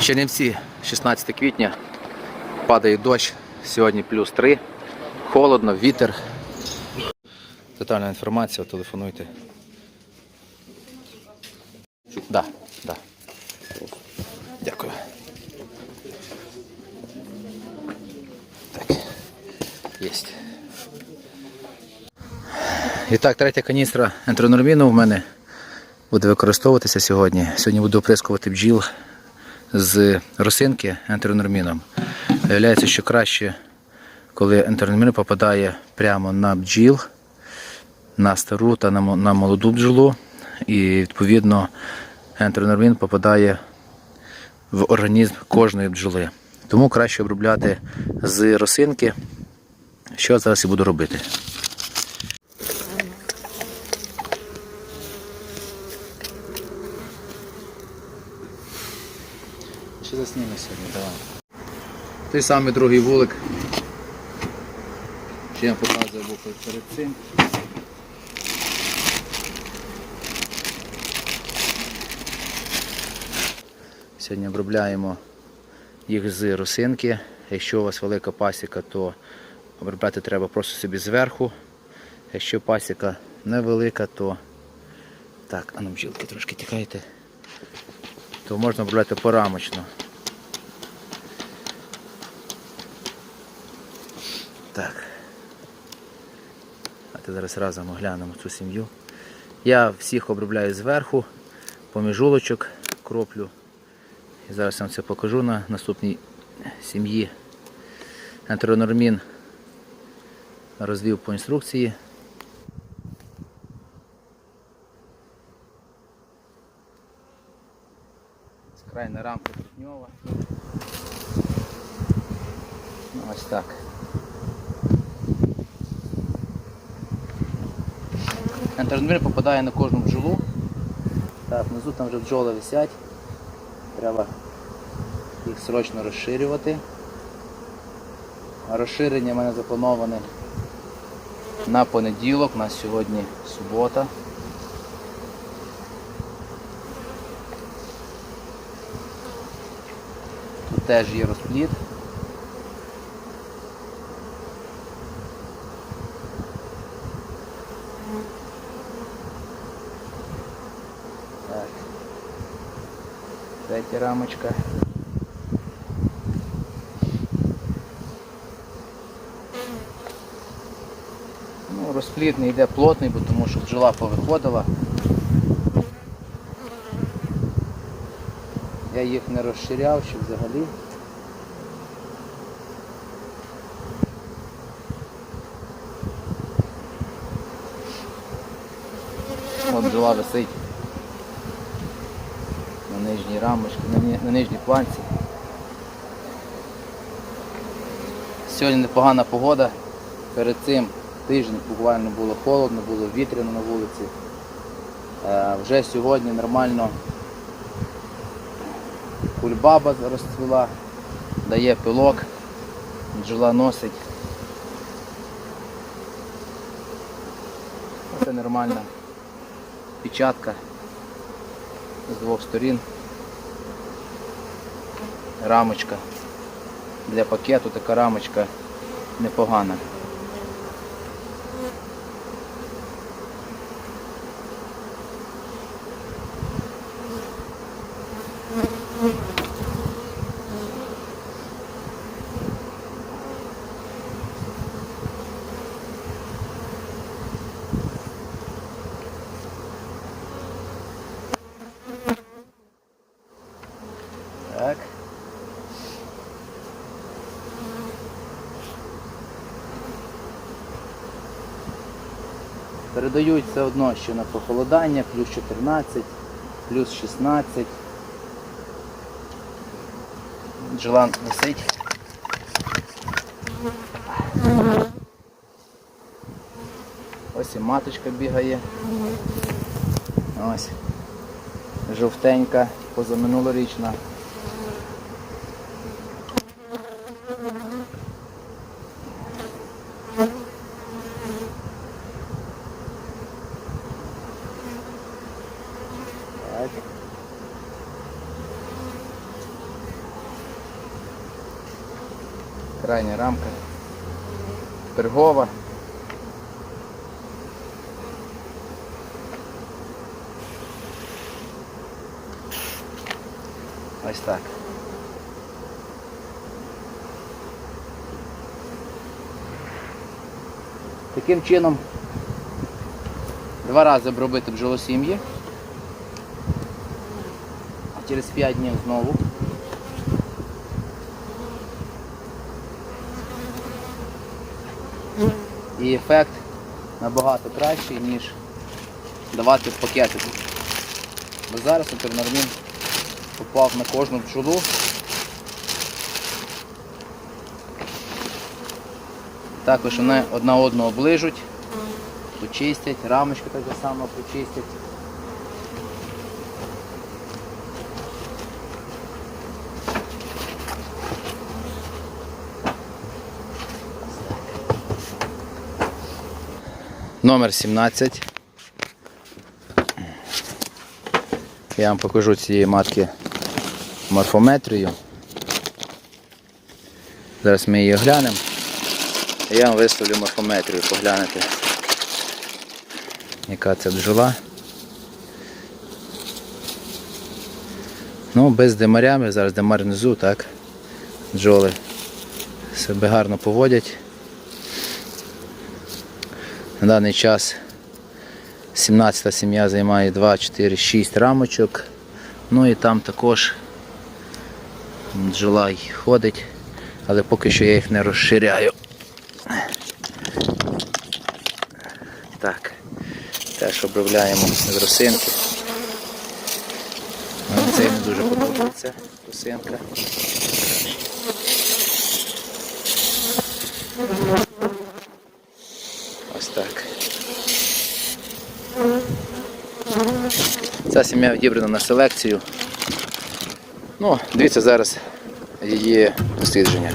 Чернівці, 16 квітня, падає дощ, сьогодні плюс 3, холодно, вітер. Детальна інформація, телефонуйте. Да, да. Дякую. Так, єсть. І так, третя каністра ентеронорміну в мене буде використовуватися сьогодні. Сьогодні буду оприскувати бджіл з росинки ентеронорміном. Виявляється, що краще, коли ентеронормін попадає прямо на бджіл, на стару та на молоду бджолу. І відповідно ентеронормін попадає в організм кожної бджоли. Тому краще обробляти з росинки, що зараз і буду робити. Ще засніми сьогодні, давай. Той самий другий вулик. Ще я показував був перед цим. Сьогодні обробляємо їх з росинки. Якщо у вас велика пасіка, то обробляти треба просто собі зверху. Якщо пасіка невелика, то так, а ну бджілки трошки тікайте, то можна обробляти порамочно. Ти зараз разом оглянемо цю сім'ю. Я всіх обробляю зверху, поміжулочок кроплю. І зараз я вам це покажу на наступній сім'ї. Ентеронормін розвів по інструкції. Скрайна рамка трутньова. Ось так. Ентеронормін попадає на кожну бджолу. Так, внизу там вже бджоли висять. Треба їх срочно розширювати. Розширення в мене заплановане на понеділок, у нас сьогодні субота. Тут теж є розплід. Третя рамочка. Ну, розплід не йде плотний, бо тому що бджола повиходила. Я їх не розширяв, щоб взагалі. От бджола висить нижній рамочці, на, нижній планці. Сьогодні непогана погода. Перед цим тиждень буквально було холодно, було вітряно на вулиці. Е, вже сьогодні нормально кульбаба розцвіла, дає пилок, бджола носить. Це нормальна печатка з двох сторін. Рамочка. Для пакету така рамочка непогана. Так. Передають все одно, що на похолодання, плюс 14, плюс 16. Джелан висить. Ось і маточка бігає. Ось. Жовтенька, позаминулорічна. Крайня рамка. Пергова. Ось так. Таким чином два рази обробити бджолосім'ї. А через 5 днів знову. І ефект набагато кращий, ніж давати в пакети. Бо зараз інтернормін попав на кожну пчолу. Також вони одна одну оближуть, почистять, рамочки так само почистять. Номер 17. Я вам покажу цієї матки морфометрію. Зараз ми її оглянемо. Я вам виставлю морфометрію, поглянете, яка це бджола. Ну, без димарями, зараз димар внизу, так. Бджоли себе гарно поводять. На даний час 17-та сім'я займає 2, 4, 6 рамочок. Ну і там також бджола й ходить, але поки що я їх не розширяю. Так, теж обробляємо з росинки. Це не дуже подобається росинка. Ось так. Ця сім'я відібрана на селекцію. Ну, дивіться зараз її дослідження.